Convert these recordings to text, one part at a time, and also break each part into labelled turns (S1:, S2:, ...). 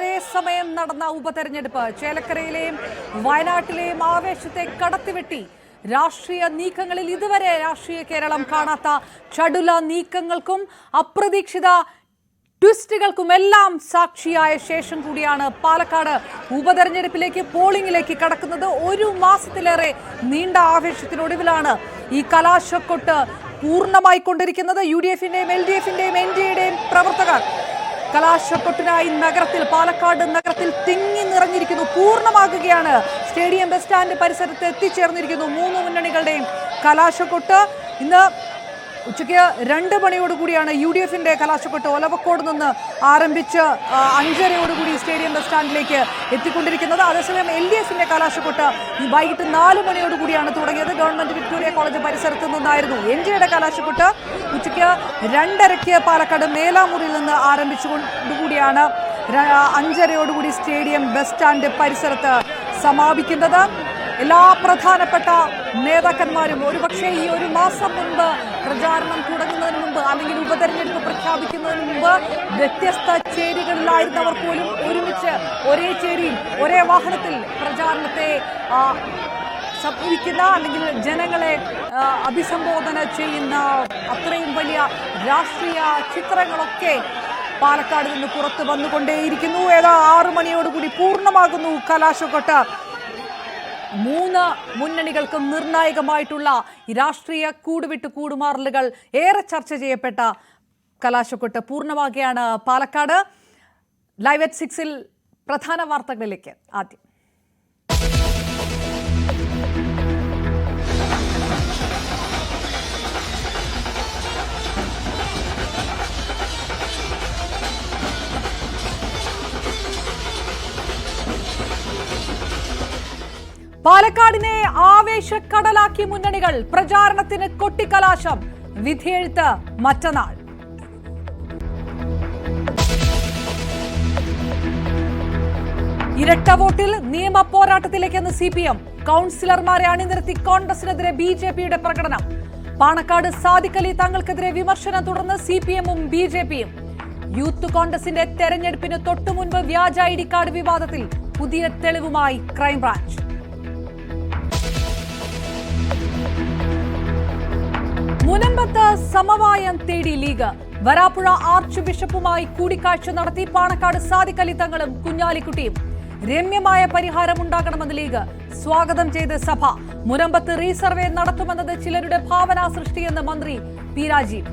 S1: ഒരേ സമയം നടന്ന ഉപതെരഞ്ഞെടുപ്പ് ചേലക്കരയിലെയും വയനാട്ടിലെയും ആവേശത്തെ കടത്തിവെട്ടി. രാഷ്ട്രീയ നീക്കങ്ങളിൽ ഇതുവരെ രാഷ്ട്രീയ കേരളം കാണാത്ത ചടുല നീക്കങ്ങൾക്കും അപ്രതീക്ഷിത ട്വിസ്റ്റുകൾക്കുമെല്ലാം സാക്ഷിയായ ശേഷം കൂടിയാണ് പാലക്കാട് ഉപതെരഞ്ഞെടുപ്പിലേക്ക് പോളിംഗിലേക്ക് കടക്കുന്നത്. ഒരു മാസത്തിലേറെ നീണ്ട ആവേശത്തിനൊടുവിലാണ് ഈ കലാശക്കൊട്ട് പൂർണമായി കൊണ്ടിരിക്കുന്നത് യു ഡി എഫിന്റെയും എൽ ഡി എഫിന്റെയും എൻ ഡി എയുടെയും പ്രവർത്തകർ. കലാശക്കൊട്ടിനായി നഗരത്തിൽ പാലക്കാട് നഗരത്തിൽ തിങ്ങി നിറഞ്ഞിരിക്കുന്നു. പൂർണമാകുകയാണ്. സ്റ്റേഡിയം ബസ് സ്റ്റാൻഡ് പരിസരത്ത് എത്തിച്ചേർന്നിരിക്കുന്നു മൂന്ന് മുന്നണികളുടെയും കലാശക്കൊട്ട് ഇന്ന് ഉച്ചയ്ക്ക് രണ്ട് മണിയോടുകൂടിയാണ് യു ഡി എഫിന്റെ കലാശക്കൊട്ട് ഒലവക്കോട് നിന്ന് ആരംഭിച്ച് അഞ്ചരയോടുകൂടി സ്റ്റേഡിയം ബസ് സ്റ്റാൻഡിലേക്ക് എത്തിക്കൊണ്ടിരിക്കുന്നത്. അതേസമയം എൽ ഡി എഫിന്റെ കലാശക്കൊട്ട് വൈകിട്ട് നാല് മണിയോടുകൂടിയാണ് തുടങ്ങിയത്. ഗവൺമെന്റ് വിക്ടോറിയ കോളേജ് പരിസരത്ത് നിന്നായിരുന്നു എൻ ജിയുടെ കലാശക്കൊട്ട്. ഉച്ചയ്ക്ക് രണ്ടരയ്ക്ക് പാലക്കാട് മേലാമുറിയിൽ നിന്ന് ആരംഭിച്ചുകൊണ്ടുകൂടിയാണ് അഞ്ചരയോടുകൂടി സ്റ്റേഡിയം ബസ് സ്റ്റാൻഡ് പരിസരത്ത് സമാപിക്കുന്നത്. എല്ലാ പ്രധാനപ്പെട്ട നേതാക്കന്മാരും ഒരുപക്ഷെ ഈ ഒരു മാസം മുൻപ് പ്രചാരണം തുടങ്ങുന്നതിന് മുമ്പ് അല്ലെങ്കിൽ ഉപതെരഞ്ഞെടുപ്പ് പ്രഖ്യാപിക്കുന്നതിന് മുമ്പ് വ്യത്യസ്ത ചേരികളിലായിരുന്നവർ പോലും ഒരുമിച്ച് ഒരേ ചേരിയിൽ ഒരേ വാഹനത്തിൽ പ്രചാരണത്തെ സംഭവിക്കുന്ന അല്ലെങ്കിൽ ജനങ്ങളെ അഭിസംബോധന ചെയ്യുന്ന അത്രയും വലിയ രാഷ്ട്രീയ ചിത്രങ്ങളൊക്കെ പാലക്കാട് നിന്ന് പുറത്ത് വന്നുകൊണ്ടേയിരിക്കുന്നു. ഏതാ ആറു മണിയോടുകൂടി പൂർണമാകുന്നു കലാശക്കൊട്ട്. മൂന്ന് മുന്നണികൾക്കും നിർണായകമായിട്ടുള്ള രാഷ്ട്രീയ കൂടുവിട്ട് കൂടുമാറലുകൾ ഏറെ ചർച്ച ചെയ്യപ്പെട്ട കലാശക്കൊട്ട് പൂർണമാകുകയാണ് പാലക്കാട്. ലൈവ് അറ്റ് സിക്സിൽ പ്രധാന വാർത്തകളിലേക്ക്. ആദ്യം. പാലക്കാടിനെ ആവേശക്കടലാക്കി മുന്നണികൾ പ്രചാരണത്തിന് കൊട്ടിക്കലാശം വിധിയെഴുത്ത് മറ്റന്നാൾ. ഇരട്ട വോട്ടിൽ നിയമ പോരാട്ടത്തിലേക്കെന്ന് സി പി എം കൗൺസിലർമാരെ അണിനിരത്തി കോൺഗ്രസിനെതിരെ ബി ജെ പിയുടെ പ്രകടനം. പാണക്കാട് സാദിഖലി തങ്ങൾക്കെതിരെ വിമർശനം തുടർന്ന് സി പി എമ്മും ബി ജെ പിയും യൂത്ത് കോൺഗ്രസിന്റെ തെരഞ്ഞെടുപ്പിന് തൊട്ടുമുൻപ് വ്യാജ ഐ ഡി കാർഡ് വിവാദത്തിൽ പുതിയ തെളിവുമായി ക്രൈംബ്രാഞ്ച്. മുനമ്പത്ത് സമവായം തേടി ലീഗ്. വരാപ്പുഴ ആർച്ച് ബിഷപ്പുമായി കൂടിക്കാഴ്ച നടത്തി പാണക്കാട് സാദിഖലി തങ്ങളും കുഞ്ഞാലിക്കുട്ടിയും. രമ്യമായ പരിഹാരം ഉണ്ടാകണമെന്ന് ലീഗ് സ്വാഗതം ചെയ്ത് സഭ. മുനമ്പത്ത് റീസർവേ നടത്തുമെന്നത് ചിലരുടെ ഭാവനാ സൃഷ്ടിയെന്ന് മന്ത്രി പി രാജീവ്.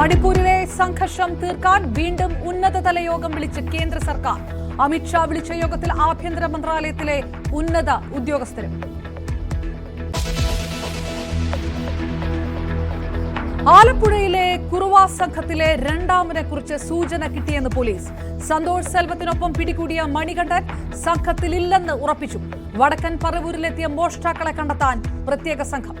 S1: മണിപ്പൂരിലെ സംഘർഷം തീർക്കാൻ വീണ്ടും ഉന്നതതല യോഗം വിളിച്ച് കേന്ദ്ര സർക്കാർ. അമിത്ഷാ വിളിച്ച യോഗത്തിൽ ആഭ്യന്തര മന്ത്രാലയത്തിലെ ഉന്നത ഉദ്യോഗസ്ഥരും. ആലപ്പുഴയിലെ കുറുവാ സംഘത്തിലെ രണ്ടാമനെ കുറിച്ച് സൂചന കിട്ടിയെന്ന് പോലീസ്. സന്തോഷ് സെൽവത്തിനൊപ്പം പിടികൂടിയ മണികണ്ഠൻ സംഘത്തിലില്ലെന്ന് ഉറപ്പിച്ചു. വടക്കൻ പറവൂരിലെത്തിയ മോഷ്ടാക്കളെ കണ്ടെത്താൻ പ്രത്യേക സംഘം.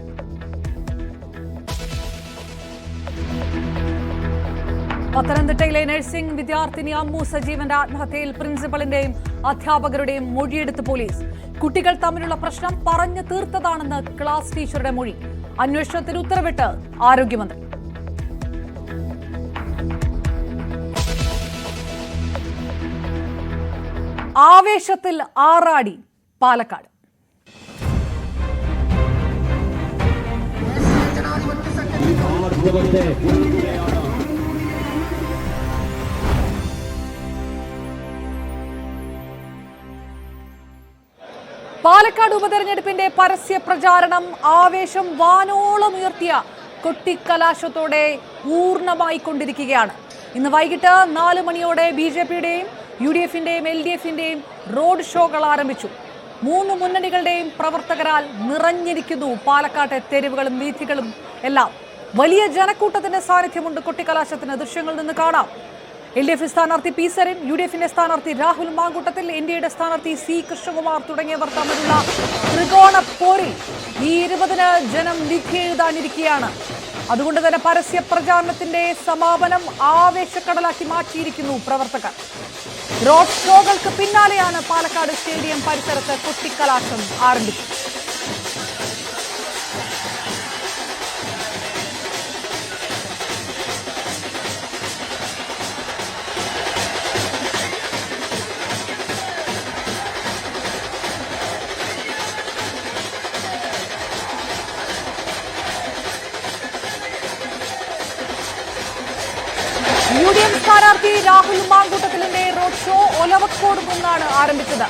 S1: പത്തനംതിട്ടയിലെ നഴ്സിംഗ് വിദ്യാർത്ഥിനി അമ്മു സജീവന്റെ ആത്മഹത്യയിൽ പ്രിൻസിപ്പലിന്റെയും അധ്യാപകരുടെയും മൊഴിയെടുത്ത് പോലീസ്. കുട്ടികൾ തമ്മിലുള്ള പ്രശ്നം പറഞ്ഞു തീർത്തതാണെന്ന് ക്ലാസ് ടീച്ചറുടെ മൊഴി. അന്വേഷണത്തിന് ഉത്തരവിട്ട് ആരോഗ്യമന്ത്രി. ആവേശത്തിൽ ആറാടി പാലക്കാട്. പാലക്കാട് ഉപതെരഞ്ഞെടുപ്പിന്റെ പരസ്യ പ്രചാരണം ആവേശം വാനോളം ഉയർത്തിയ കൊട്ടിക്കലാശത്തോടെ പൂർണമായി കൊണ്ടിരിക്കുകയാണ് ഇന്ന് വൈകിട്ട് നാല് മണിയോടെ ബി ജെ പിയുടെയും യു ഡി എഫിന്റെയും എൽ ഡി എഫിന്റെയും റോഡ് ഷോകൾ ആരംഭിച്ചു. മൂന്ന് മുന്നണികളുടെയും പ്രവർത്തകരാൽ നിറഞ്ഞിരിക്കുന്നു പാലക്കാട്ടെ തെരുവുകളും വീഥികളും എല്ലാം. വലിയ ജനക്കൂട്ടത്തിന്റെ സാന്നിധ്യമുണ്ട് കൊട്ടിക്കലാശത്തിന്. ദൃശ്യങ്ങളിൽ നിന്ന് കാണാം. എൽ ഡി എഫ് സ്ഥാനാർത്ഥി പി സരൻ യു ഡി എഫിന്റെ സ്ഥാനാർത്ഥി രാഹുൽ മാങ്കൂട്ടത്തിൽ എൻ ഡി എയുടെ സ്ഥാനാർത്ഥി സി കൃഷ്ണകുമാർ തുടങ്ങിയവർ തമ്മിലുള്ള ത്രികോണ പോരിൽ ഈ ഇരുപതിന് ജനം വിധി എഴുതാനിരിക്കുകയാണ് അതുകൊണ്ട് തന്നെ പരസ്യ പ്രചാരണത്തിന്റെ സമാപനം ആവേശക്കടലാക്കി മാറ്റിയിരിക്കുന്നു പ്രവർത്തകർ. റോഡ് ഷോകൾക്ക് പിന്നാലെയാണ് പാലക്കാട് സ്റ്റേഡിയം പരിസരത്ത് കുട്ടിക്കലാശം ആരംഭിച്ചത്. രാഹുൽ മാങ്കൂട്ടത്തിലിന്റെ റോഡ് ഷോ ഒലവക്കോട് നിന്നാണ് ആരംഭിച്ചത്.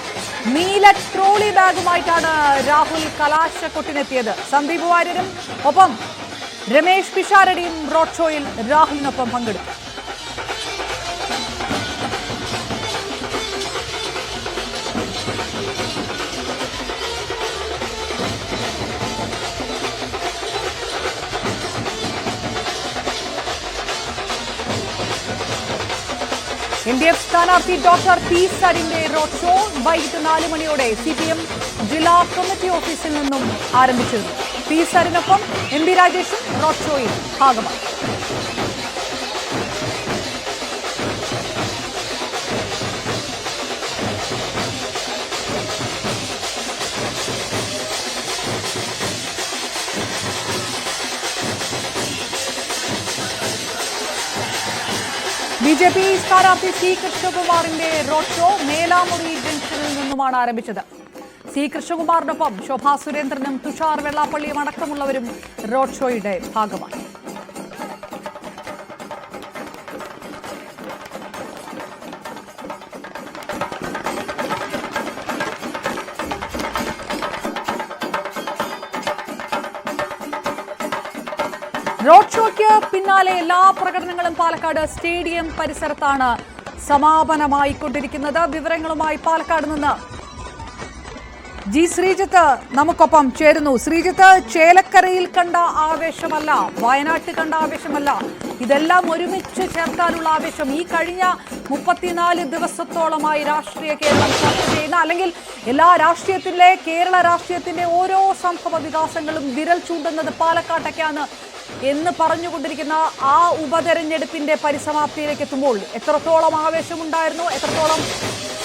S1: നീല ട്രോളി ബാഗുമായിട്ടാണ് രാഹുൽ കലാശക്കൊട്ടിനെത്തിയത്. സന്ദീപ് വാര്യരും ഒപ്പം രമേശ് പിഷാരടിയും റോഡ് ഷോയിൽ രാഹുലിനൊപ്പം പങ്കെടുത്തു. എൽ ഡി എഫ് സ്ഥാനാർത്ഥി ഡോക്ടർ പി സരിന്റെ റോഡ് ഷോ വൈകിട്ട് നാല് മണിയോടെ സി പി എം ജില്ലാ കമ്മിറ്റി ഓഫീസിൽ നിന്നും ആരംഭിച്ചിരുന്നു. പി സരിനൊപ്പം എം ബി രാജേഷും റോഡ് ഷോയിൽ ഭാഗമായി. ജെ പി സ്ഥാനാർത്ഥി സി കൃഷ്ണകുമാറിന്റെ റോഡ് ഷോ മേലാമുറി ജംഗ്ഷനിൽ നിന്നുമാണ് ആരംഭിച്ചത്. സി കൃഷ്ണകുമാറിനൊപ്പം ശോഭാ സുരേന്ദ്രനും തുഷാർ വെള്ളാപ്പള്ളിയും അടക്കമുള്ളവരും റോഡ് ഷോയുടെ ഭാഗമായി. റോഡ് ഷോയ്ക്ക് പിന്നാലെ എല്ലാ പ്രകടനങ്ങളും പാലക്കാട് സ്റ്റേഡിയം പരിസരത്താണ് സമാപനമായി കൊണ്ടിരിക്കുന്നത് വിവരങ്ങളുമായി പാലക്കാട് നിന്ന് ജി ശ്രീജിത്ത് നമുക്കൊപ്പം ചേരുന്നു. ശ്രീജിത്ത് ചേലക്കരയിൽ കണ്ട ആവേശമല്ല വയനാട്ടിൽ കണ്ട ആവേശമല്ല ഇതെല്ലാം ഒരുമിച്ച് ചേർക്കാനുള്ള ആവേശം ഈ കഴിഞ്ഞ മുപ്പത്തിനാല് ദിവസത്തോളമായി രാഷ്ട്രീയ കേരളം ചർച്ച ചെയ്യുന്ന അല്ലെങ്കിൽ എല്ലാ രാഷ്ട്രീയത്തിലെ കേരള രാഷ്ട്രീയത്തിന്റെ ഓരോ സംഭവ വികാസങ്ങളും വിരൽ ചൂണ്ടുന്നത് പാലക്കാട്ടേക്കാണ് എന്ന് പറഞ്ഞുകൊണ്ടിരിക്കുന്ന ആ ഉപതെരഞ്ഞെടുപ്പിന്റെ പരിസമാപ്തിയിലേക്ക് എത്തുമ്പോൾ എത്രത്തോളം ആവേശമുണ്ടായിരുന്നു എത്രത്തോളം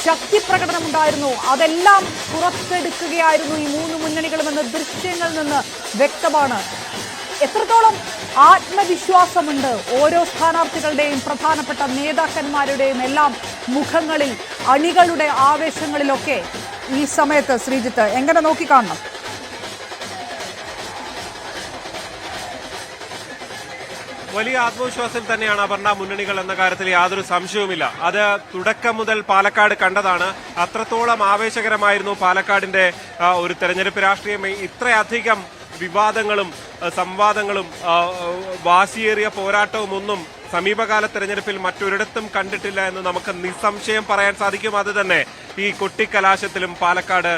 S1: ശക്തി പ്രകടനമുണ്ടായിരുന്നു അതെല്ലാം പുറത്തെടുക്കുകയായിരുന്നു ഈ മൂന്ന് മുന്നണികളുമെന്ന് ദൃശ്യങ്ങളിൽ നിന്ന് വ്യക്തമാണ്. എത്രത്തോളം ആത്മവിശ്വാസമുണ്ട് ഓരോ സ്ഥാനാർത്ഥികളുടെയും പ്രധാനപ്പെട്ട നേതാക്കന്മാരുടെയും എല്ലാം മുഖങ്ങളിൽ അണികളുടെ ആവേശങ്ങളിലൊക്കെ ഈ സമയത്ത് ശ്രീജിത്ത് എങ്ങനെ നോക്കിക്കാണണം?
S2: വലിയ ആത്മവിശ്വാസം തന്നെയാണ് അപർണ മുന്നണികൾ എന്ന കാര്യത്തിൽ യാതൊരു സംശയവുമില്ല. അത് തുടക്കം മുതൽ പാലക്കാട് കണ്ടതാണ്. അത്രത്തോളം ആവേശകരമായിരുന്നു പാലക്കാടിന്റെ ഒരു തെരഞ്ഞെടുപ്പ് രാഷ്ട്രീയം. ഇത്രയധികം വിവാദങ്ങളും സംവാദങ്ങളും വാശിയേറിയ പോരാട്ടവും ഒന്നും സമീപകാല തെരഞ്ഞെടുപ്പിൽ മറ്റൊരിടത്തും കണ്ടിട്ടില്ല എന്ന് നമുക്ക് നിസ്സംശയം പറയാൻ സാധിക്കും. അത് തന്നെ ഈ കൊട്ടിക്കലാശത്തിലും പാലക്കാട്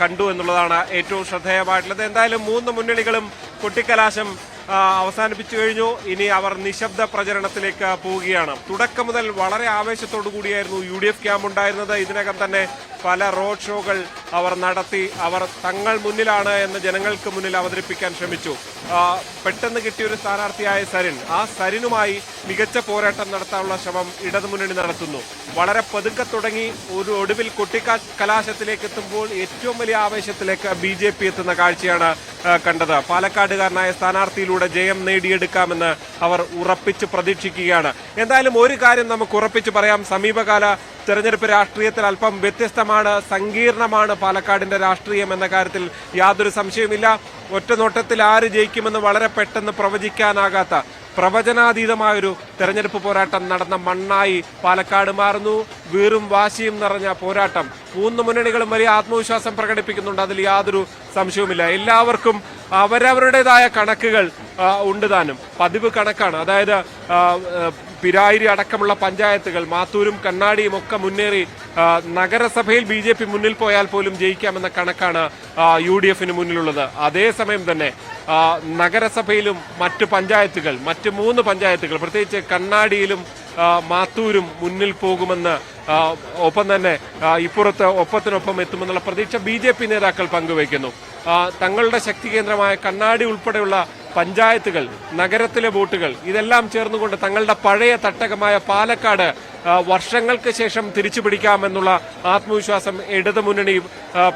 S2: കണ്ടു എന്നുള്ളതാണ് ഏറ്റവും ശ്രദ്ധേയമായിട്ടുള്ളത്. എന്തായാലും മൂന്ന് മുന്നണികളും കൊട്ടിക്കലാശം അവസാനിപ്പിച്ചു കഴിഞ്ഞു. ഇനി അവർ നിശബ്ദ പ്രചരണത്തിലേക്ക് പോവുകയാണ്. തുടക്കം മുതൽ വളരെ ആവേശത്തോടു കൂടിയായിരുന്നു യു ഡി എഫ് ക്യാമ്പ് ഉണ്ടായിരുന്നത്. ഇതിനകം തന്നെ പല റോഡ് ഷോകൾ അവർ നടത്തി അവർ തങ്ങൾ മുന്നിലാണ് എന്ന് ജനങ്ങൾക്ക് മുന്നിൽ അവതരിപ്പിക്കാൻ ശ്രമിച്ചു. പെട്ടെന്ന് കിട്ടിയ ഒരു സ്ഥാനാർത്ഥിയായ സരിൻ. ആ സരിനുമായി മികച്ച പോരാട്ടം നടത്താനുള്ള ശ്രമം ഇടതുമുന്നണി നടത്തുന്നു. വളരെ പതുക്കെ തുടങ്ങി ഒരു ഒടുവിൽ കൊട്ടിക്കാ കലാശത്തിലേക്ക് എത്തുമ്പോൾ ഏറ്റവും വലിയ ആവേശത്തിലേക്ക് ബി ജെ പി എത്തുന്ന കാഴ്ചയാണ് കണ്ടത്. പാലക്കാടുകാരനായ സ്ഥാനാർത്ഥിയിലൂടെ ജയം നേടിയെടുക്കാമെന്ന് അവർ ഉറപ്പിച്ച് പ്രതീക്ഷിക്കുകയാണ്. എന്തായാലും ഒരു കാര്യം നമുക്ക് ഉറപ്പിച്ച് പറയാം. സമീപകാല തെരഞ്ഞെടുപ്പ് രാഷ്ട്രീയത്തിൽ അല്പം വ്യത്യസ്തമാണ് സങ്കീർണമാണ് പാലക്കാടിന്റെ രാഷ്ട്രീയം എന്ന കാര്യത്തിൽ യാതൊരു സംശയവുമില്ല. ഒറ്റനോട്ടത്തിൽ ആര് ജയിക്കുമെന്ന് വളരെ പെട്ടെന്ന് പ്രവചിക്കാനാകാത്ത പ്രവചനാതീതമായൊരു തെരഞ്ഞെടുപ്പ് പോരാട്ടം നടന്ന മണ്ണായി പാലക്കാട് മാറുന്നു. വീറും വാശിയും നിറഞ്ഞ പോരാട്ടം മൂന്ന് മുന്നണികളും വലിയ ആത്മവിശ്വാസം പ്രകടിപ്പിക്കുന്നുണ്ട്. അതിൽ യാതൊരു സംശയവുമില്ല. എല്ലാവർക്കും അവരവരുടേതായ കണക്കുകൾ ഉണ്ട് താനും. പതിവ് കണക്കാണ്. അതായത് പിരായിരി അടക്കമുള്ള പഞ്ചായത്തുകൾ മാത്തൂരും കണ്ണാടിയും ഒക്കെ മുന്നേറി നഗരസഭയിൽ ബി ജെ പി മുന്നിൽ പോയാൽ പോലും ജയിക്കാമെന്ന കണക്കാണ് യു ഡി എഫിന് മുന്നിലുള്ളത്. അതേസമയം തന്നെ നഗരസഭയിലും മറ്റ് പഞ്ചായത്തുകൾ മറ്റ് മൂന്ന് പഞ്ചായത്തുകൾ പ്രത്യേകിച്ച് കണ്ണാടിയിലും മാത്തൂരും മുന്നിൽ പോകുമെന്ന് ഒപ്പം തന്നെ ഇപ്പുറത്ത് ഒപ്പത്തിനൊപ്പം എത്തുമെന്നുള്ള പ്രതീക്ഷ ബി ജെ പി നേതാക്കൾ പങ്കുവയ്ക്കുന്നു. തങ്ങളുടെ ശക്തി കേന്ദ്രമായ കണ്ണാടി ഉൾപ്പെടെയുള്ള പഞ്ചായത്തുകൾ നഗരത്തിലെ വോട്ടുകൾ ഇതെല്ലാം ചേർന്നുകൊണ്ട് തങ്ങളുടെ പഴയ തട്ടകമായ പാലക്കാട് വർഷങ്ങൾക്ക് ശേഷം തിരിച്ചു പിടിക്കാമെന്നുള്ള ആത്മവിശ്വാസം ഇടതുമുന്നണി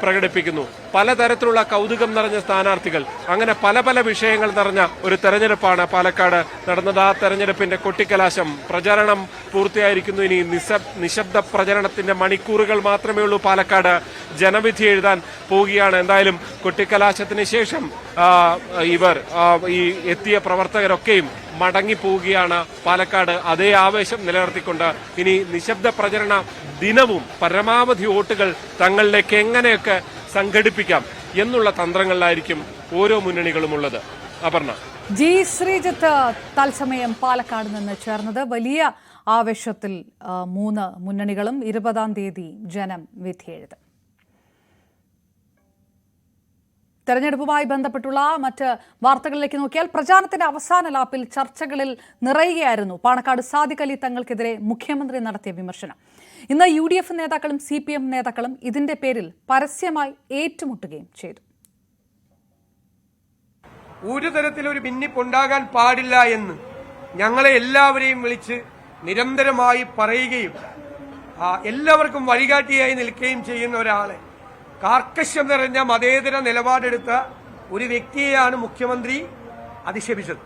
S2: പ്രകടിപ്പിക്കുന്നു. പലതരത്തിലുള്ള കൗതുകം നിറഞ്ഞ സ്ഥാനാർത്ഥികൾ. അങ്ങനെ പല പല വിഷയങ്ങൾ നിറഞ്ഞ ഒരു തെരഞ്ഞെടുപ്പാണ് പാലക്കാട് നടന്നത്. ആ തെരഞ്ഞെടുപ്പിന്റെ കൊട്ടിക്കലാശം പ്രചരണം പൂർത്തിയായിരിക്കുന്നു. ഇനി നിശബ് നിശബ്ദ പ്രചരണത്തിന്റെ മണിക്കൂറുകൾ മാത്രമേ ഉള്ളൂ പാലക്കാട് ജനവിധി എഴുതാൻ പോവുകയാണ്. എന്തായാലും കൊട്ടിക്കലാശത്തിന് ശേഷം ഇവർ ഈ എത്തിയ പ്രവർത്തകരൊക്കെയും മടങ്ങിപ്പോവുകയാണ്. പാലക്കാട് അതേ ആവേശം നിലനിർത്തിക്കൊണ്ട് ഇനി നിശബ്ദ പ്രചരണ ദിനവും പരമാവധി വോട്ടുകൾ തങ്ങളിലേക്ക് എങ്ങനെയൊക്കെ സംഘടിപ്പിക്കാം എന്നുള്ള തന്ത്രങ്ങളിലായിരിക്കും ഓരോ മുന്നണികളും ഉള്ളത്. അപർണ.
S1: ജി ശ്രീജിത്ത് തത്സമയം പാലക്കാട് നിന്ന് ചേർന്നത്. വലിയ ആവേശത്തിൽ മൂന്ന് മുന്നണികളും ഇരുപതാം തീയതി ജനം വിധിയെഴുതും. തെരഞ്ഞെടുപ്പുമായി ബന്ധപ്പെട്ടുള്ള മറ്റ് വാർത്തകളിലേക്ക് നോക്കിയാൽ പ്രചാരണത്തിന്റെ അവസാന ലാപ്പിൽ ചർച്ചകളിൽ നിറയുകയായിരുന്നു. പാണക്കാട് സാദിഖ് അലി തങ്ങൾക്കെതിരെ മുഖ്യമന്ത്രി നടത്തിയ വിമർശനം. ഇന്ന് യു ഡി എഫ് നേതാക്കളും സി പി എം നേതാക്കളും ഇതിന്റെ പേരിൽ പരസ്യമായി ഏറ്റുമുട്ടുകയും ചെയ്തു.
S3: ഒരു തരത്തിലൊരു ഭിന്നിപ്പുണ്ടാകാൻ പാടില്ല എന്ന് ഞങ്ങളെ എല്ലാവരെയും വിളിച്ച് നിരന്തരമായി പറയുകയും എല്ലാവർക്കും വഴികാട്ടിയായി നിൽക്കുകയും ചെയ്യുന്ന ഒരാളെ കാർക്കശ്യം നിറഞ്ഞ മതേതര നിലപാടെടുത്ത ഒരു വ്യക്തിയെയാണ് മുഖ്യമന്ത്രി അധിക്ഷേപിച്ചത്.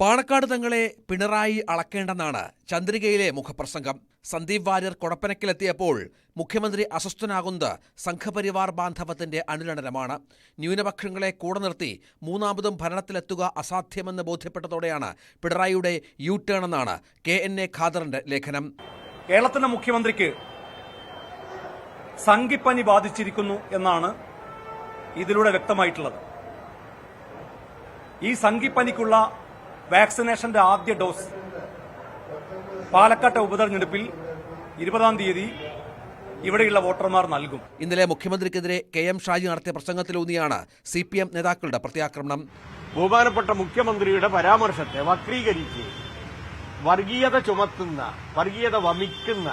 S4: പാണക്കാട് തങ്ങളെ പിണറായി അളക്കേണ്ടെന്നാണ് ചന്ദ്രികയിലെ മുഖപ്രസംഗം. സന്ദീപ് വാര്യർ കൊടപ്പനക്കിലെത്തിയപ്പോൾ മുഖ്യമന്ത്രി അസ്വസ്ഥനാകുന്നത് സംഘപരിവാർ ബാന്ധവത്തിന്റെ അനുരണനമാണ് ന്യൂനപക്ഷങ്ങളെ കൂടെ നിർത്തി മൂന്നാമതും ഭരണത്തിലെത്തുക അസാധ്യമെന്ന് ബോധ്യപ്പെട്ടതോടെയാണ് പിണറായിയുടെ യു ടേൺ എന്നാണ് കെ എൻ എ ഖാദറിന്റെ ലേഖനം.
S5: കേരളത്തിന്റെ മുഖ്യമന്ത്രിക്ക് സംഘിപ്പനി ബാധിച്ചിരിക്കുന്നു എന്നാണ് ഇതിലൂടെ വ്യക്തമായിട്ടുള്ളത്. ഈ സംഘിപ്പനിക്കുള്ള വാക്സിനേഷന്റെ ആദ്യ ഡോസ് പാലക്കാട്ടെ ഉപതെരഞ്ഞെടുപ്പിൽ ഇരുപതാം തീയതി ഇവിടെയുള്ള വോട്ടർമാർ നൽകും.
S4: ഇന്നലെ മുഖ്യമന്ത്രിക്കെതിരെ കെ എം ഷാജി നടത്തിയ പ്രസംഗത്തിലൂന്നിയാണ് സി പി എം നേതാക്കളുടെ പ്രത്യാക്രമണം.
S6: ബഹുമാനപ്പെട്ട മുഖ്യമന്ത്രിയുടെ പരാമർശത്തെ വക്രീകരിച്ച് വർഗീയത ചുമത്തുന്ന വർഗീയത വമിക്കുന്ന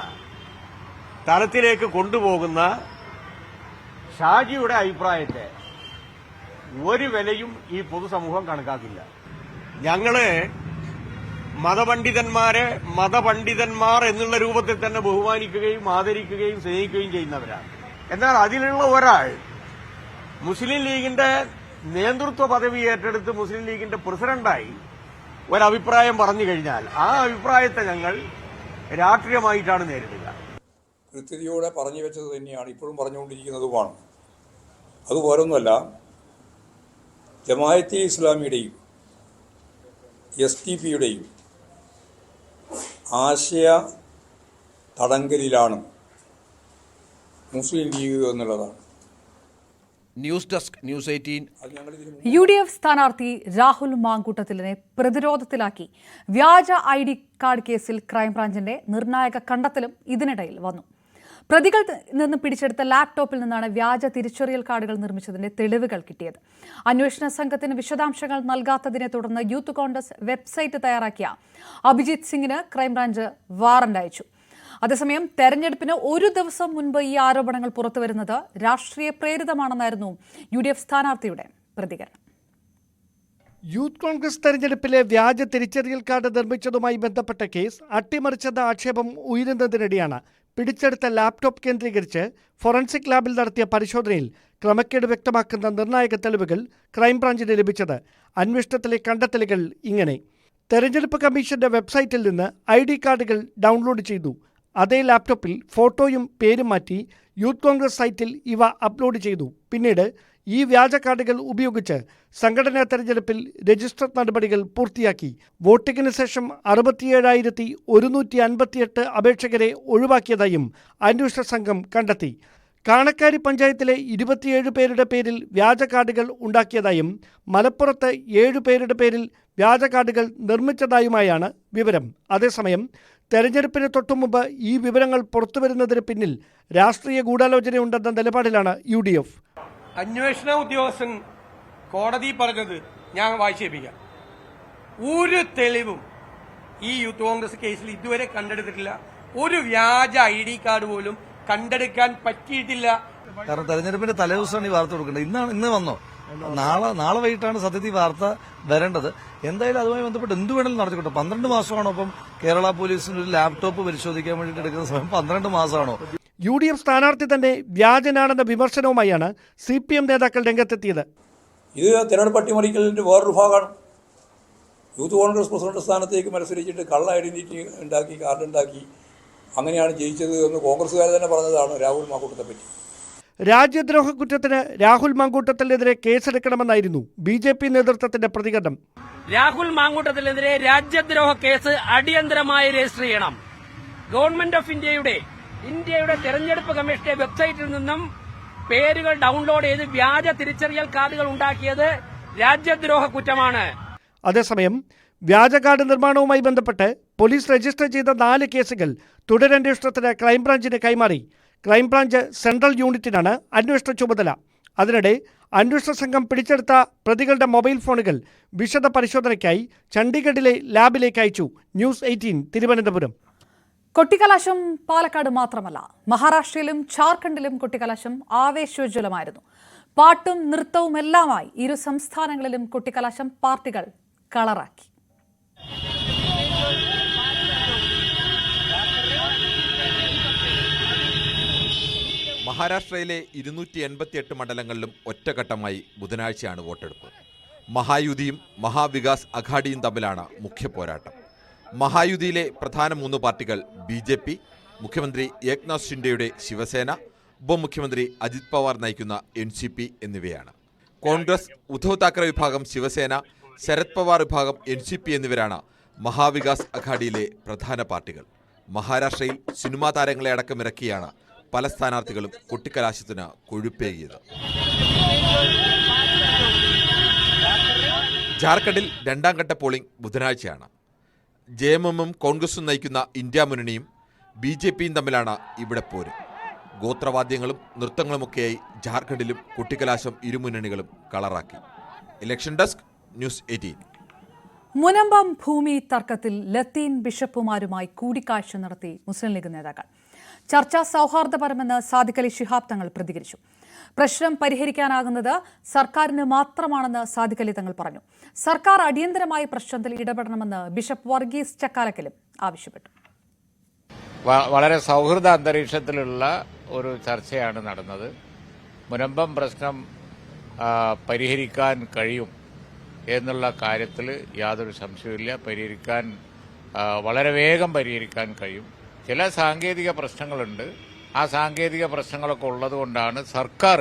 S6: തലത്തിലേക്ക് കൊണ്ടുപോകുന്ന ഷാജിയുടെ അഭിപ്രായത്തെ ഒരു വിലയും ഈ പൊതുസമൂഹം കണക്കാക്കില്ല. ഞങ്ങൾ മതപണ്ഡിതന്മാരെ മതപണ്ഡിതന്മാർ എന്നുള്ള രൂപത്തിൽ തന്നെ ബഹുമാനിക്കുകയും ആദരിക്കുകയും സ്നേഹിക്കുകയും ചെയ്യുന്നവരാണ്. എന്നാൽ അതിലുള്ള ഒരാൾ മുസ്ലിം ലീഗിന്റെ നേതൃത്വ പദവി ഏറ്റെടുത്ത് മുസ്ലിം ലീഗിന്റെ പ്രസിഡന്റായി ഒരഭിപ്രായം പറഞ്ഞു കഴിഞ്ഞാൽ ആ അഭിപ്രായത്തെ ഞങ്ങൾ രാഷ്ട്രീയമായിട്ടാണ് നേരിടുക.
S7: കൃത്യതയോടെ പറഞ്ഞു വെച്ചത് തന്നെയാണ് ഇപ്പോഴും പറഞ്ഞുകൊണ്ടിരിക്കുന്നതുമാണ്. അത് വേറൊന്നുമല്ല ജമായത്തെ ഇസ്ലാമിയുടെയും എസ് ടി പിയുടെയും ആശയ തടങ്കലിലാണ് മുസ്ലിം ലീഗ് എന്നുള്ളതാണ്.
S4: News desk news eighteen.
S1: U D F സ്ഥാനാർത്ഥി രാഹുൽ മാങ്കൂട്ടത്തിലിനെ പ്രതിരോധത്തിലാക്കി. വ്യാജ ഐ ഡി കാർഡ് കേസിൽ ക്രൈംബ്രാഞ്ചിന്റെ നിർണായക കണ്ടെത്തലും ഇതിനിടയിൽ വന്നു. പ്രതികൾ നിന്ന് പിടിച്ചെടുത്ത ലാപ്ടോപ്പിൽ നിന്നാണ് വ്യാജ തിരിച്ചറിയൽ കാർഡുകൾ നിർമ്മിച്ചതിന്റെ തെളിവുകൾ കിട്ടിയത്. അന്വേഷണ സംഘത്തിന് വിശദാംശങ്ങൾ നൽകാത്തതിനെ തുടർന്ന് യൂത്ത് കോൺഗ്രസ് വെബ്സൈറ്റ് തയ്യാറാക്കിയ അഭിജിത് സിംഗിന് ക്രൈംബ്രാഞ്ച് വാറന്റ് അയച്ചു. അതേസമയം തെരഞ്ഞെടുപ്പിന് ഒരു ദിവസം മുൻപ് ഈ ആരോപണങ്ങൾ പുറത്തുവരുന്നത് രാഷ്ട്രീയ പ്രേരിതമാണെന്നായിരുന്നു യു ഡി എഫ് സ്ഥാനാർത്ഥിയുടെ പ്രതികരണം.
S8: യൂത്ത് കോൺഗ്രസ് തെരഞ്ഞെടുപ്പിലെ വ്യാജ തിരിച്ചറിയൽ കാർഡ് നിർമ്മിച്ചതുമായി ബന്ധപ്പെട്ട കേസ് അട്ടിമറിച്ചെന്ന ആക്ഷേപം ഉയരുന്നതിനിടെയാണ് പിടിച്ചെടുത്ത ലാപ്ടോപ്പ് കേന്ദ്രീകരിച്ച് ഫോറൻസിക് ലാബിൽ നടത്തിയ പരിശോധനയിൽ ക്രമക്കേട് വ്യക്തമാക്കുന്ന നിർണായക തെളിവുകൾ ക്രൈംബ്രാഞ്ചിന് ലഭിച്ചത്. അന്വേഷണത്തിലെ കണ്ടെത്തലുകൾ ഇങ്ങനെ. തെരഞ്ഞെടുപ്പ് കമ്മീഷന്റെ വെബ്സൈറ്റിൽ നിന്ന് ഐ ഡി കാർഡുകൾ ഡൗൺലോഡ് ചെയ്തു. അതേ ലാപ്ടോപ്പിൽ ഫോട്ടോയും പേരും മാറ്റി യൂത്ത് കോൺഗ്രസ് സൈറ്റിൽ ഇവ അപ്ലോഡ് ചെയ്തു. പിന്നീട് ഈ വ്യാജ കാർഡുകൾ ഉപയോഗിച്ച് സംഘടനാ തെരഞ്ഞെടുപ്പിൽ രജിസ്റ്റർ നടപടികൾ പൂർത്തിയാക്കി. വോട്ടിങ്ങിന് ശേഷം അറുപത്തിയേഴായിരത്തി ഒരുന്നൂറ്റി അൻപത്തിയെട്ട് അപേക്ഷകരെ ഒഴിവാക്കിയതായും അന്വേഷണ സംഘം കണ്ടെത്തി. കാണക്കാരി പഞ്ചായത്തിലെ ഇരുപത്തിയേഴ് പേരുടെ പേരിൽ വ്യാജ കാർഡുകൾ ഉണ്ടാക്കിയതായും മലപ്പുറത്ത് ഏഴു പേരുടെ പേരിൽ വ്യാജ കാർഡുകൾ നിർമ്മിച്ചതായുമായാണ് വിവരം. അതേസമയം തെരഞ്ഞെടുപ്പിന് തൊട്ടുമുമ്പ് ഈ വിവരങ്ങൾ പുറത്തുവരുന്നതിന് പിന്നിൽ രാഷ്ട്രീയ ഗൂഢാലോചനയുണ്ടെന്ന നിലപാടിലാണ് യു
S3: അന്വേഷണ ഉദ്യോഗസ്ഥൻ കോടതി പറഞ്ഞത് ഞാൻ വായിച്ചേപ്പിക്കാം. ഒരു തെളിവും ഈ യൂത്ത് കോൺഗ്രസ് കേസിൽ ഇതുവരെ കണ്ടെടുത്തിട്ടില്ല. ഒരു വ്യാജ ഐ ഡി കാർഡ് പോലും കണ്ടെടുക്കാൻ പറ്റിയിട്ടില്ല.
S9: കാരണം തെരഞ്ഞെടുപ്പിന്റെ തലേദിവസമാണ് ഈ വാർത്ത കൊടുക്കേണ്ടത്. ഇന്നാണ് ഇന്ന് വന്നോ? നാളെ നാളെ വൈകിട്ടാണ് സത്യത്തിൽ വാർത്ത വരേണ്ടത്. എന്തായാലും അതുമായി ബന്ധപ്പെട്ട് എന്ത് വേണമെങ്കിലും നടത്തിക്കോട്ടെ. പന്ത്രണ്ട് മാസമാണോ അപ്പം കേരള പോലീസിന് ഒരു ലാപ്ടോപ്പ് പരിശോധിക്കാൻ വേണ്ടിയിട്ട് എടുക്കുന്ന സമയം? പന്ത്രണ്ട് മാസമാണോ?
S8: യു ഡി എഫ് സ്ഥാനാർത്ഥി തന്നെ വ്യാജനാണെന്ന വിമർശനവുമായാണ് സി പി എം നേതാക്കൾ രംഗത്തെത്തിയത്.
S7: ഇത് തിരഞ്ഞെടുപ്പ് അട്ടിമറിക്കലിന്റെ വേറൊരു ഭാഗമാണ്. യൂത്ത് കോൺഗ്രസ് പ്രസിഡന്റ് സ്ഥാനത്തേക്ക് മത്സരിച്ചിട്ട് കള്ള ഐഡന്റിറ്റി ഉണ്ടാക്കി കാർഡ് ഉണ്ടാക്കി അങ്ങനെയാണ് ജയിച്ചത് എന്ന് കോൺഗ്രസ്സുകാർ തന്നെ പറഞ്ഞതാണ് രാഹുൽ മാക്കൂട്ടത്തെ പറ്റി.
S8: രാജ്യദ്രോഹ കുറ്റത്തിന് രാഹുൽ മാങ്കൂട്ടത്തിനെതിരെ കേസെടുക്കണമെന്നായിരുന്നു ബി ജെ പി നേതൃത്വത്തിന്റെ പ്രതികരണം.
S10: രാഹുൽ മാങ്കൂട്ടത്തിനെതിരെ രാജ്യദ്രോഹ കേസ് അടിയന്തരമായി രജിസ്റ്റർ ചെയ്യണം. ഗവൺമെന്റ് ഓഫ് ഇന്ത്യയുടെ ഇന്ത്യയുടെ തെരഞ്ഞെടുപ്പ് കമ്മീഷന്റെ വെബ്സൈറ്റിൽ നിന്നും പേരുകൾ ഡൌൺലോഡ് ചെയ്ത് വ്യാജ തിരിച്ചറിയൽ കാർഡുകൾ ഉണ്ടാക്കിയത് രാജ്യദ്രോഹ കുറ്റമാണ്.
S8: അതേസമയം വ്യാജ കാർഡ് നിർമ്മാണവുമായി ബന്ധപ്പെട്ട് പോലീസ് രജിസ്റ്റർ ചെയ്ത നാല് കേസുകൾ തുടരന്വേഷണത്തിന് ക്രൈംബ്രാഞ്ചിന് കൈമാറി. ക്രൈംബ്രാഞ്ച് സെൻട്രൽ യൂണിറ്റിനാണ് അന്വേഷണ ചുമതല. അതിനിടെ അന്വേഷണ സംഘം പിടിച്ചെടുത്ത പ്രതികളുടെ മൊബൈൽ ഫോണുകൾ വിശദ പരിശോധനയ്ക്കായി ചണ്ഡീഗഡിലെ ലാബിലേക്ക് അയച്ചു. News eighteen Thiruvananthapuram.
S1: കൊട്ടിക്കലാശം പാലക്കാട് മാത്രമല്ല മഹാരാഷ്ട്രയിലും ഝാർഖണ്ഡിലും കൊട്ടിക്കലാശം ആവേശോജ്വലമായിരുന്നു. പാട്ടും നൃത്തവും എല്ലാമായി ഇരു സംസ്ഥാനങ്ങളിലും കൊട്ടിക്കലാശം പാർട്ടികൾ കളറാക്കി.
S11: മഹാരാഷ്ട്രയിലെ ഇരുന്നൂറ്റി എൺപത്തിയെട്ട് മണ്ഡലങ്ങളിലും ഒറ്റഘട്ടമായി ബുധനാഴ്ചയാണ് വോട്ടെടുപ്പ്. മഹായുതിയും മഹാവികാസ് അഘാഡിയും തമ്മിലാണ് മുഖ്യ പോരാട്ടം മഹായുതിയിലെ പ്രധാന മൂന്ന് പാർട്ടികൾ ബി ജെ പി മുഖ്യമന്ത്രി ഏക്നാഥ് ഷിൻഡെയുടെ ശിവസേന ഉപമുഖ്യമന്ത്രി അജിത് പവാർ നയിക്കുന്ന എൻ സി പി എന്നിവയാണ്. കോൺഗ്രസ് ഉദ്ധവ് താക്കറെ വിഭാഗം ശിവസേന ശരത് പവാർ വിഭാഗം എൻ സി പി എന്നിവരാണ് മഹാവികാസ് അഘാഡിയിലെ പ്രധാന പാർട്ടികൾ. മഹാരാഷ്ട്രയിൽ സിനിമാ താരങ്ങളെ അടക്കമിറക്കിയാണ് പല സ്ഥാനാർത്ഥികളും കൊട്ടിക്കലാശത്തിന് കൊഴുപ്പേകിയത്. ജാർഖണ്ഡിൽ രണ്ടാം ഘട്ട പോളിംഗ് ബുധനാഴ്ചയാണ്. ജെ എം എമ്മും കോൺഗ്രസും നയിക്കുന്ന ഇന്ത്യ മുന്നണിയും ബി ജെ പിയും തമ്മിലാണ് ഇവിടെ പോര്. ഗോത്രവാദ്യങ്ങളും നൃത്തങ്ങളുമൊക്കെയായി ജാർഖണ്ഡിലും കുട്ടിക്കലാശം ഇരുമുന്നണികളും കളറാക്കി. Election desk news eighteen
S1: Munambam ഭൂമി തർക്കത്തിൽ ലത്തീൻ ബിഷപ്പുമാരുമായി കൂടിക്കാഴ്ച നടത്തി മുസ്ലിം ലീഗ് നേതാക്കൾ. ചർച്ച സൗഹാർദ്ദപരമെന്ന് സാദിഖലി ശിഹാബ് തങ്ങൾ പ്രതികരിച്ചു. പ്രശ്നം പരിഹരിക്കാനാകുന്നത് സർക്കാരിന് മാത്രമാണെന്ന് സാധിക്കലി തങ്ങൾ പറഞ്ഞു. സർക്കാർ അടിയന്തരമായി പ്രശ്നത്തിൽ ഇടപെടണമെന്ന് ബിഷപ്പ് വർഗീസ് ചക്കാലക്കലും ആവശ്യപ്പെട്ടു.
S12: വളരെ സൗഹൃദ അന്തരീക്ഷത്തിലുള്ള ഒരു ചർച്ചയാണ് നടന്നത്. മുനമ്പം പ്രശ്നം പരിഹരിക്കാൻ കഴിയും എന്നുള്ള കാര്യത്തിൽ യാതൊരു സംശയവുമില്ല. പരിഹരിക്കാൻ വളരെ വേഗം പരിഹരിക്കാൻ കഴിയും. ചില സാങ്കേതിക പ്രശ്നങ്ങളുണ്ട്. ആ സാങ്കേതിക പ്രശ്നങ്ങളൊക്കെ ഉള്ളതുകൊണ്ടാണ് സർക്കാർ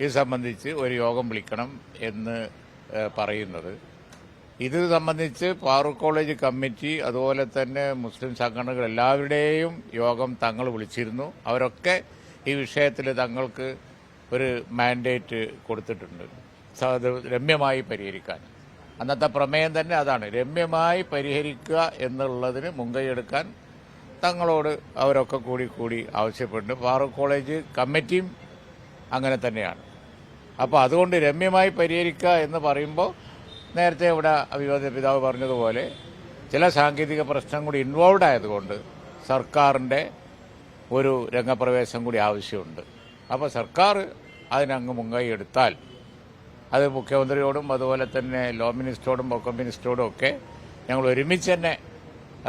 S12: ഇത് സംബന്ധിച്ച് ഒരു യോഗം വിളിക്കണം എന്ന് പറയുന്നത്. ഇത് സംബന്ധിച്ച് ഫാറൂഖ് കോളേജ് കമ്മിറ്റി അതുപോലെ തന്നെ മുസ്ലിം സംഘടനകൾ എല്ലാവരുടെയും യോഗം തങ്ങൾ വിളിച്ചിരുന്നു. അവരൊക്കെ ഈ വിഷയത്തിൽ തങ്ങൾക്ക് ഒരു മാൻഡേറ്റ് കൊടുത്തിട്ടുണ്ട്. രമ്യമായി പരിഹരിക്കാൻ. അന്നത്തെ പ്രമേയം തന്നെ അതാണ്. രമ്യമായി പരിഹരിക്കുക എന്നുള്ളതിന് മുൻകൈയെടുക്കാൻ തങ്ങളോട് അവരൊക്കെ കൂടി കൂടി ആവശ്യപ്പെട്ടു ഫാറൂഖ് കോളേജ് കമ്മിറ്റിയും അങ്ങനെ തന്നെയാണ്. അപ്പോൾ അതുകൊണ്ട് രമ്യമായി പരിഹരിക്കുക എന്ന് പറയുമ്പോൾ നേരത്തെ ഇവിടെ അഭിവാദ്യ പിതാവ് പറഞ്ഞതുപോലെ ചില സാങ്കേതിക പ്രശ്നം കൂടി ഇൻവോൾവ് ആയതുകൊണ്ട് സർക്കാരിന്റെ ഒരു രംഗപ്രവേശം കൂടി ആവശ്യമുണ്ട്. അപ്പോൾ സർക്കാർ അതിനങ്ങ് മുൻകൈ എടുത്താൽ അത് മുഖ്യമന്ത്രിയോടും അതുപോലെ തന്നെ ലോ മിനിസ്റ്ററോടും ഒക്കെ മിനിസ്റ്ററോടും ഒക്കെ ഞങ്ങൾ ഒരുമിച്ച് തന്നെ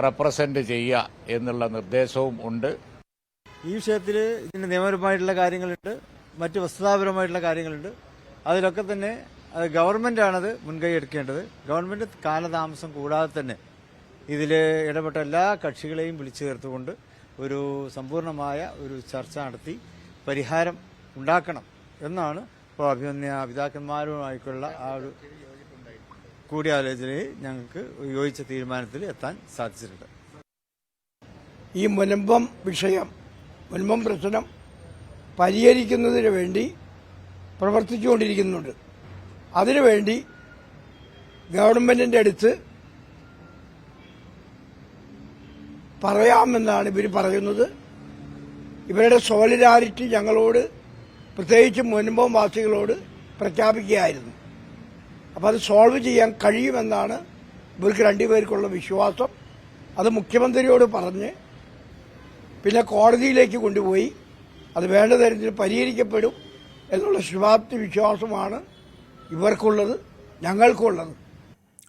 S12: റെപ്രസെന്റ് ചെയ്യുക എന്നുള്ള നിർദ്ദേശവും ഉണ്ട്.
S13: ഈ വിഷയത്തിൽ ഇതിന് നിയമപരമായിട്ടുള്ള കാര്യങ്ങളുണ്ട്. മറ്റ് വസ്തുതാപരമായിട്ടുള്ള കാര്യങ്ങളുണ്ട്. അതിലൊക്കെ തന്നെ ഗവൺമെന്റാണത് മുൻകൈ എടുക്കേണ്ടത്. ഗവൺമെന്റ് കാലതാമസം കൂടാതെ തന്നെ ഇതിൽ ഇടപെട്ട എല്ലാ കക്ഷികളെയും വിളിച്ചു ചേർത്തുകൊണ്ട് ഒരു സമ്പൂർണമായ ഒരു ചർച്ച നടത്തി പരിഹാരം ഉണ്ടാക്കണം എന്നാണ് ഇപ്പോൾ അഭിമന്യ പിതാക്കന്മാരുമായിട്ടുള്ള ആ ഒരു കൂടിയാലോചനയിൽ ഞങ്ങൾക്ക് യോജിച്ച തീരുമാനത്തിൽ എത്താൻ സാധിച്ചിട്ടുണ്ട്.
S14: ഈ മുനമ്പം വിഷയം മുനമ്പം പ്രശ്നം പരിഹരിക്കുന്നതിന് വേണ്ടി പ്രവർത്തിച്ചുകൊണ്ടിരിക്കുന്നുണ്ട്. അതിനുവേണ്ടി ഗവൺമെന്റിന്റെ അടുത്ത് പറയാമെന്നാണ് ഇവർ പറയുന്നത്. ഇവരുടെ സോളിഡാരിറ്റി ഞങ്ങളോട് പ്രത്യേകിച്ച് മുൻപോ വാസികളോട് പ്രഖ്യാപിക്കുകയായിരുന്നു. അപ്പോൾ അത് സോൾവ് ചെയ്യാൻ കഴിയുമെന്നാണ് ഇവർക്ക് രണ്ടുപേർക്കുള്ള വിശ്വാസം. അത് മുഖ്യമന്ത്രിയോട് പറഞ്ഞ് പിന്നെ കോടതിയിലേക്ക് കൊണ്ടുപോയി. അത് വേണ്ട തരത്തിൽ പരിഹരിക്കപ്പെടും എന്നുള്ള ശുഭാപ്തി വിശ്വാസമാണ് ഇവർക്കുള്ളത് ഞങ്ങൾക്കുള്ളത്.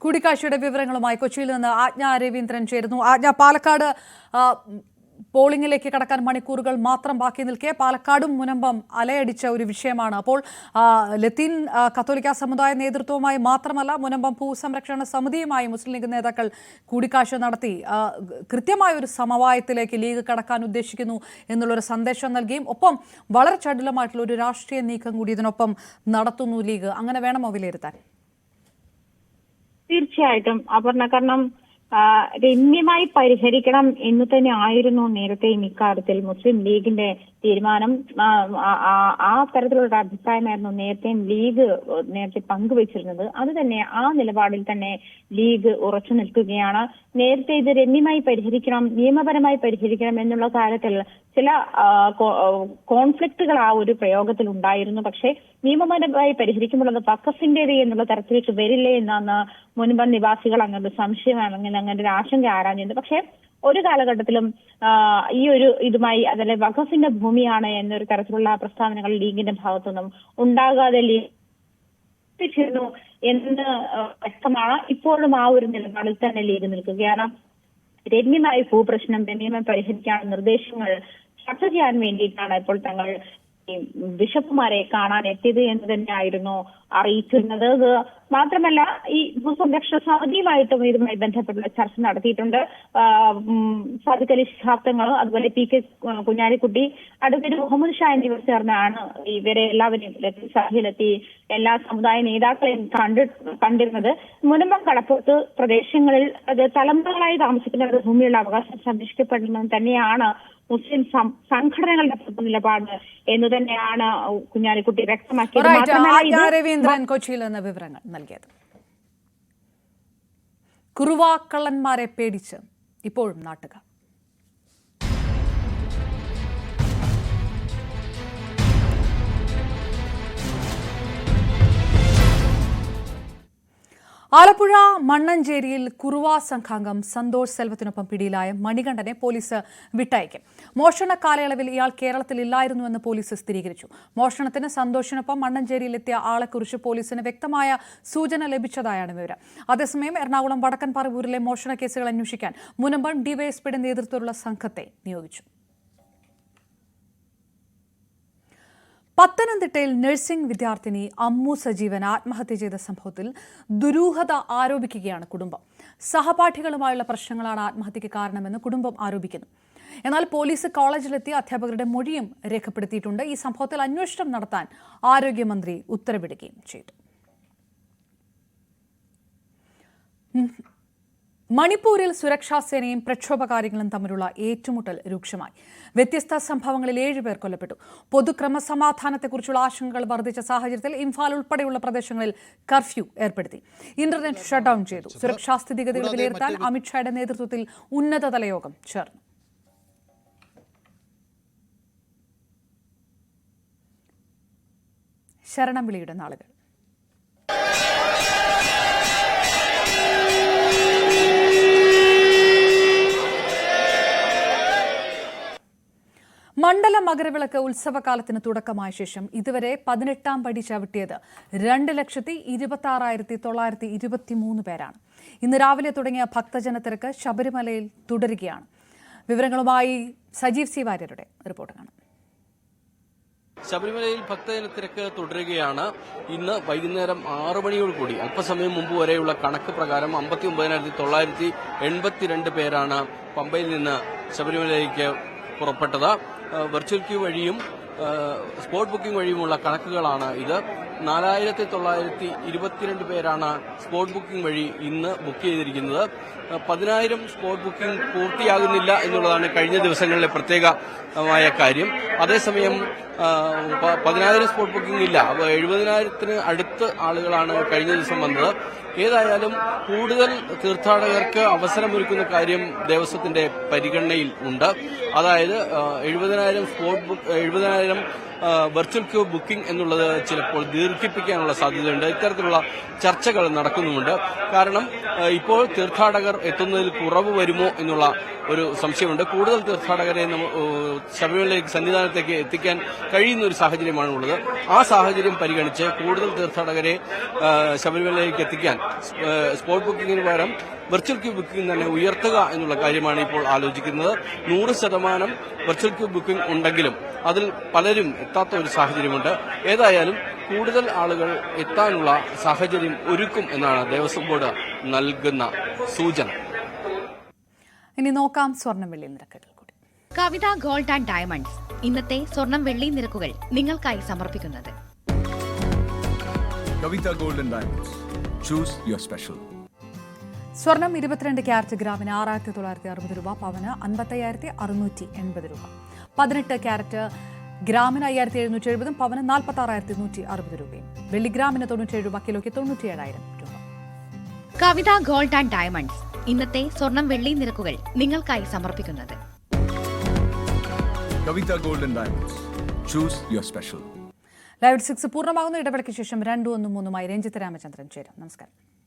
S1: കൂടിക്കാഴ്ചയുടെ വിവരങ്ങളുമായി കൊച്ചിയിൽ നിന്ന് ആജ്ഞ രവീന്ദ്രൻ ചേരുന്നു. ആജ്ഞ പാലക്കാട് പോളിംഗിലേക്ക് കടക്കാൻ മണിക്കൂറുകൾ മാത്രം ബാക്കി നിൽക്കെ പാലക്കാടും മുനമ്പം അലയടിച്ച ഒരു വിഷയമാണ്. അപ്പോൾ ലത്തീൻ കത്തോലിക്ക സമുദായ നേതൃത്വവുമായി മാത്രമല്ല മുനമ്പം ഭൂസംരക്ഷണ സമിതിയുമായി മുസ്ലിം ലീഗ് നേതാക്കൾ കൂടിക്കാഴ്ച നടത്തി. കൃത്യമായ ഒരു സമവായത്തിലേക്ക് ലീഗ് കടക്കാൻ ഉദ്ദേശിക്കുന്നു എന്നുള്ളൊരു സന്ദേശം നൽകിയും ഒപ്പം വളരെ ചടുലമായിട്ടുള്ള ഒരു രാഷ്ട്രീയ നീക്കം കൂടി ഇതിനൊപ്പം നടത്തുന്നു ലീഗ്. അങ്ങനെ വേണമോ വിലയിരുത്താൻ.
S15: തീർച്ചയായിട്ടും അപർണ. കാരണം രമ്യമായി പരിഹരിക്കണം എന്ന് തന്നെ ആയിരുന്നു നേരത്തെ ഇക്കാര്യത്തിൽ മുസ്ലിം ലീഗിന്റെ തീരുമാനം. ആ, തരത്തിലുള്ള അഭിപ്രായമായിരുന്നു നേരത്തെ ലീഗ് നേരത്തെ പങ്കുവച്ചിരുന്നത്. അത് തന്നെ ആ നിലപാടിൽ തന്നെ ലീഗ് ഉറച്ചു നിൽക്കുകയാണ്. നേരത്തെ ഇത് രമ്യമായി പരിഹരിക്കണം നിയമപരമായി പരിഹരിക്കണം എന്നുള്ള കാര്യത്തിൽ ചില കോൺഫ്ലിക്റ്റുകൾ ആ ഒരു പ്രയോഗത്തിൽ ഉണ്ടായിരുന്നു പക്ഷേ നിയമപരമായി പരിഹരിക്കുമ്പോൾ അത് വക്കഫിന്റേത് എന്നുള്ള തരത്തിലേക്ക് വരില്ലേ എന്നാണ് മുൻപ് നിവാസികൾ അങ്ങനെ സംശയമാണ് സംശയം അങ്ങനെ അങ്ങനെ ഒരു ആശങ്ക ആരാഞ്ഞത് പക്ഷേ ഒരു കാലഘട്ടത്തിലും ഈ ഒരു ഇതുമായി അതല്ലെ വഖഫിന്റെ ഭൂമിയാണ് എന്നൊരു തരത്തിലുള്ള പ്രസ്താവനകൾ ലീഗിന്റെ ഭാഗത്തുനിന്നും ഉണ്ടാകാതെ ലീഗ് എത്തിച്ചിരുന്നു എന്ന് വ്യക്തമാണ്. ഇപ്പോഴും ആ ഒരു നിലപാടിൽ തന്നെ ലീഗ് നിൽക്കുകയാണ്. രമ്യമായ ഭൂപ്രശ്നം രമ്യമായി പരിഹരിക്കാനുള്ള നിർദ്ദേശങ്ങൾ ചർച്ച ചെയ്യാൻ വേണ്ടിയിട്ടാണ് ഇപ്പോൾ തങ്ങൾ ബിഷപ്പുമാരെ കാണാൻ എത്തിയത് എന്ന് തന്നെയായിരുന്നു അറിയിച്ചിരുന്നത്. മാത്രമല്ല ഈ ഭൂസംരക്ഷണ സമിതിയുമായിട്ടും ഇതുമായി ബന്ധപ്പെട്ടുള്ള ചർച്ച നടത്തിയിട്ടുണ്ട്. സാദിഖ് അലി അതുപോലെ P K Kunhalikutty advocate Muhammad Shah എന്നിവർ ചേർന്നാണ് ഇവരെ എല്ലാവരെയും ലത്തി സഭയിലെത്തി എല്ലാ സമുദായ നേതാക്കളെയും കണ്ടി കണ്ടിരുന്നത്. മുനമ്പം കടപ്പുറത്ത് പ്രദേശങ്ങളിൽ അത് തലമുറകളായി താമസിക്കുന്നവരുടെ ഭൂമിയുള്ള അവകാശം സംരക്ഷിക്കപ്പെടണമെന്ന് തന്നെയാണ് മുസ്ലിം സംഘടനകളുടെ പൊതു നിലപാട് എന്ന് തന്നെയാണ് കുഞ്ഞാലിക്കുട്ടി വ്യക്തമാക്കിയത്.
S1: രവീന്ദ്രൻ കൊച്ചിയിൽ നിന്ന് വിവരങ്ങൾ നൽകിയത്. കുറുവാക്കള്ളന്മാരെ പേടിച്ച് ഇപ്പോഴും നാട്ടുകാർ. ആലപ്പുഴ മണ്ണഞ്ചേരിയിൽ കുറുവാ സംഘാംഗം സന്തോഷ് സെൽവത്തിനൊപ്പം പിടിയിലായ മണികണ്ഠനെ പോലീസ് വിട്ടയക്കും. മോഷണ കാലയളവിൽ ഇയാൾ കേരളത്തിൽ ഇല്ലായിരുന്നുവെന്ന് പോലീസ് സ്ഥിരീകരിച്ചു. മോഷണത്തിന് സന്തോഷിനൊപ്പം മണ്ണഞ്ചേരിയിലെത്തിയ ആളെക്കുറിച്ച് പോലീസിന് വ്യക്തമായ സൂചന ലഭിച്ചതായാണ് വിവരം. അതേസമയം എറണാകുളം വടക്കൻ പറവൂരിലെ മോഷണ കേസുകൾ അന്വേഷിക്കാൻ മുനമ്പം ഡിവൈഎസ്പിയുടെ നേതൃത്വത്തിലുള്ള സംഘത്തെ നിയോഗിച്ചു. പത്തനംതിട്ടയിൽ നഴ്സിംഗ് വിദ്യാർത്ഥിനി അമ്മു സജീവൻ ആത്മഹത്യ ചെയ്ത സംഭവത്തിൽ ദുരൂഹത ആരോപിക്കുകയാണ് കുടുംബം. സഹപാഠികളുമായുള്ള പ്രശ്നങ്ങളാണ് ആത്മഹത്യയ്ക്ക് കാരണമെന്ന് കുടുംബം ആരോപിക്കുന്നു. എന്നാൽ പോലീസ് കോളേജിലെത്തി അധ്യാപകരുടെ മൊഴിയും രേഖപ്പെടുത്തിയിട്ടുണ്ട്. ഈ സംഭവത്തിൽ അന്വേഷണം നടത്താൻ ആരോഗ്യമന്ത്രി ഉത്തരവിടുകയും ചെയ്തു. മണിപ്പൂരിൽ സുരക്ഷാസേനയും പ്രക്ഷോഭകാരികളും തമ്മിലുള്ള ഏറ്റുമുട്ടൽ രൂക്ഷമായി. വ്യത്യസ്ത സംഭവങ്ങളിൽ ഏഴുപേർ കൊല്ലപ്പെട്ടു. പൊതുക്രമസമാധാനത്തെക്കുറിച്ചുള്ള ആശങ്കകൾ വർദ്ധിച്ച സാഹചര്യത്തിൽ ഇംഫാൽ ഉൾപ്പെടെയുള്ള പ്രദേശങ്ങളിൽ കർഫ്യൂ ഏർപ്പെടുത്തി. ഇന്റർനെറ്റ് ഷട്ട് ഡൌൺ ചെയ്തു. സുരക്ഷാ സ്ഥിതിഗതികൾ വിലയിരുത്താൻ അമിത്ഷായുടെ നേതൃത്വത്തിൽ ഉന്നതതല യോഗം ചേർന്നു. ശരണം വിളിയുടെ നാളുകൾ. മണ്ഡല മകരവിളക്ക് ഉത്സവകാലത്തിന് തുടക്കമായ ശേഷം ഇതുവരെ പതിനെട്ടാം പടി ചവിട്ടിയത് രണ്ട് ലക്ഷത്തി ഇരുപത്തി ആറായിരത്തി തൊള്ളായിരത്തി ഇരുപത്തി മൂന്ന് പേരാണ്. ഇന്ന് രാവിലെ തുടങ്ങിയ ഭക്തജന തിരക്ക് ശബരിമലയിൽ തുടരുകയാണ്. വിവരങ്ങളുമായി സജീവ് സി വാര്യരുടെ റിപ്പോർട്ട് കാണാം.
S16: ശബരിമലയിൽ ഭക്തജന തിരക്ക് തുടരുകയാണ്. ഇന്ന് വൈകുന്നേരം ആറു മണിയോടുകൂടി അല്പസമയം മുമ്പ് വരെയുള്ള കണക്ക് പ്രകാരം അമ്പത്തി ഒമ്പതിനായിരത്തി തൊള്ളായിരത്തി എൺപത്തിരണ്ട് പേരാണ് പമ്പയിൽ നിന്ന് ശബരിമലയിലേക്ക് പുറപ്പെട്ടത്. വെർച്വൽ ക്യൂ വഴിയും സ്പോട്ട് ബുക്കിംഗ് വഴിയുമുള്ള കണക്കുകളാണ് ഇത്. നാലായിരത്തി തൊള്ളായിരത്തി ഇരുപത്തിരണ്ട് പേരാണ് സ്പോട്ട് ബുക്കിംഗ് വഴി ഇന്ന് ബുക്ക് ചെയ്തിരിക്കുന്നത്. പതിനായിരം സ്പോട്ട് ബുക്കിംഗ് പൂർത്തിയാകുന്നില്ല എന്നുള്ളതാണ് കഴിഞ്ഞ ദിവസങ്ങളിലെ പ്രത്യേകമായ കാര്യം. അതേസമയം പതിനായിരം സ്പോട്ട് ബുക്കിംഗ് ഇല്ല. എഴുപതിനായിരത്തിന് അടുത്ത് ആളുകളാണ് കഴിഞ്ഞ ദിവസം വന്നത്. ഏതായാലും കൂടുതൽ തീർത്ഥാടകർക്ക് അവസരമൊരുക്കുന്ന കാര്യം ദേവസ്വത്തിന്റെ പരിഗണനയിൽ ഉണ്ട്. അതായത് എഴുപതിനായിരം സ്പോട്ട് ബുക്ക് എഴുപതിനായിരം വെർച്വൽ ക്യൂ ബുക്കിംഗ് എന്നുള്ളത് ചിലപ്പോൾ ദീർഘ ദീർഘിപ്പിക്കാനുള്ള സാധ്യതയുണ്ട്. ഇത്തരത്തിലുള്ള ചർച്ചകൾ നടക്കുന്നുമുണ്ട്. കാരണം ഇപ്പോൾ തീർത്ഥാടകർ എത്തുന്നതിൽ കുറവ് വരുമോ എന്നുള്ള ഒരു സംശയമുണ്ട്. കൂടുതൽ തീർത്ഥാടകരെ ശബരിമലയിലേക്ക് സന്നിധാനത്തേക്ക് എത്തിക്കാൻ കഴിയുന്ന ഒരു സാഹചര്യമാണ് ഉള്ളത് ആ സാഹചര്യം പരിഗണിച്ച് കൂടുതൽ തീർത്ഥാടകരെ ശബരിമലയിലേക്ക് എത്തിക്കാൻ സ്പോട്ട് ബുക്കിംഗിന് പകരം വെർച്വൽ ക്യൂ ബുക്കിംഗ് തന്നെ ഉയർത്തുക എന്നുള്ള കാര്യമാണ് ഇപ്പോൾ ആലോചിക്കുന്നത്. നൂറ് ശതമാനം വെർച്വൽ ക്യൂ ബുക്കിംഗ് ഉണ്ടെങ്കിലും അതിൽ പലരും എത്താത്ത ഒരു സാഹചര്യമുണ്ട്. ഏതായാലും കൂടുതൽ ആളുകൾ എത്താനുള്ള സാഹചര്യം ഒരുക്കും എന്നാണ് ദേവസ്വം ബോർഡ് നൽകുന്ന സൂചന.
S1: ഇനി നോക്കാം സ്വർണം വെള്ളി നിരക്കുകൾ കൂടി.
S17: Kavitha gold and diamonds. ഇന്നത്തെ സ്വർണം വെള്ളി നിരക്കുകൾ നിങ്ങൾക്കായി സമർപ്പിക്കുന്നത്.
S18: Kavitha gold and diamonds. Choose your special.
S1: സ്വർണം ഇരുപത്തിരണ്ട് ക്യാരറ്റ് ഗ്രാമിന് ആറായിരത്തി തൊള്ളായിരത്തി അറുപത് രൂപ പവന് അൻപത്തയ്യായിരത്തി അറുന്നൂറ്റി എൺപത് രൂപ. പതിനെട്ട് ക്യാരറ്റ് ഗ്രാമിന് അയ്യായിരത്തി എഴുന്നൂറ്റി എഴുപതും പവന് നാൽപ്പത്തി ആറായിരത്തി നൂറ്റി അറുപത് രൂപയും. വെള്ളിഗ്രാമിന് തൊണ്ണൂറ്റിയേഴ് രൂപ കിലോയ്ക്ക് തൊണ്ണൂറ്റിയേഴായിരം രൂപ.
S17: Kavitha gold and diamonds. ഇന്നത്തെ സ്വർണം വെള്ളി നിരക്കുകൾ നിങ്ങൾക്കായി സമർപ്പിക്കുന്നത്.
S18: Kavitha gold. Choose your special.
S1: Live six പൂർണമാകുന്ന ഇടവേളയ്ക്ക് ശേഷം രണ്ടു ഒന്നും മൂന്നുമായി രഞ്ജിത്ത് രാമചന്ദ്രൻ ചേരും. നമസ്കാരം.